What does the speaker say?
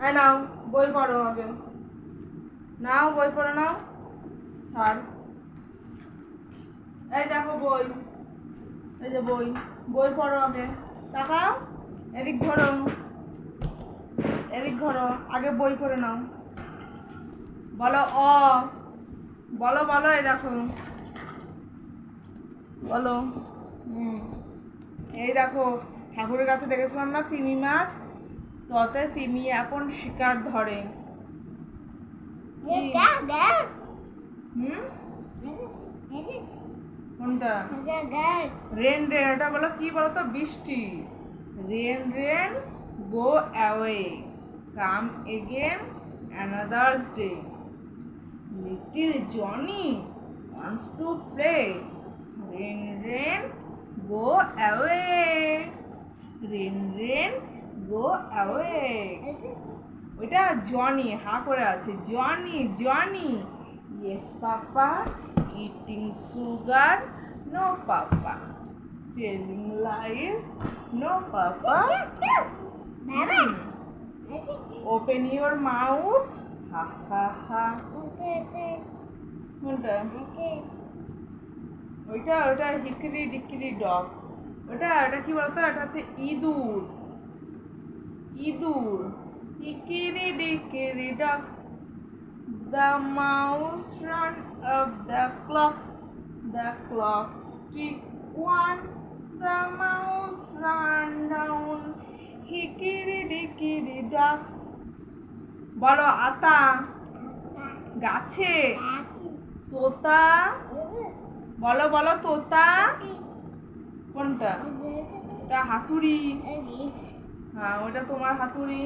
হ্যাঁ নাও, বই পড়ো আগে। নাও, বই পড়ো নাও। ছাড়। এই দেখো বই। এই যে বই। বই পড়ো আগে। তাকাও। এদিক ধরো। এদিক ধরো। আগে বই পড়ে নাও। বলো অ। বলো বলো, এই দেখো। বলো। হুম। এই দেখো, ঠাকুরের কাছে দেখেছিলাম না, তিমি মাছ? ততে তিমি এখন শিকার ধরে। হুম? কোনটা? রেন রেন এটা বলো কি বলো তো বৃষ্টি। Rain rain go away. Come again another's day. Little Johnny wants to play rain rain go away. Rain rain go away ওইটা জনি হা করে আছে Johnny Johnny. Yes papa eating sugar no papa telling lies no papa open your mouth ha ha ha কোনটা? ওইটা ওইটা Hickory dickory dog. ওটা ওটা কি বলতো? ওটা হচ্ছে ইঁদুর। ইঁদুর। Hickory dickory dock. The mouse run off the clock the clock struck one the mouse run down hickory dickory dock. বলো আতা। গাছে। তোতা। বলো বলো তোতা। কোনটা? ওটা হাতুড়ি। হ্যাঁ ওটা তোমার হাতুড়ি।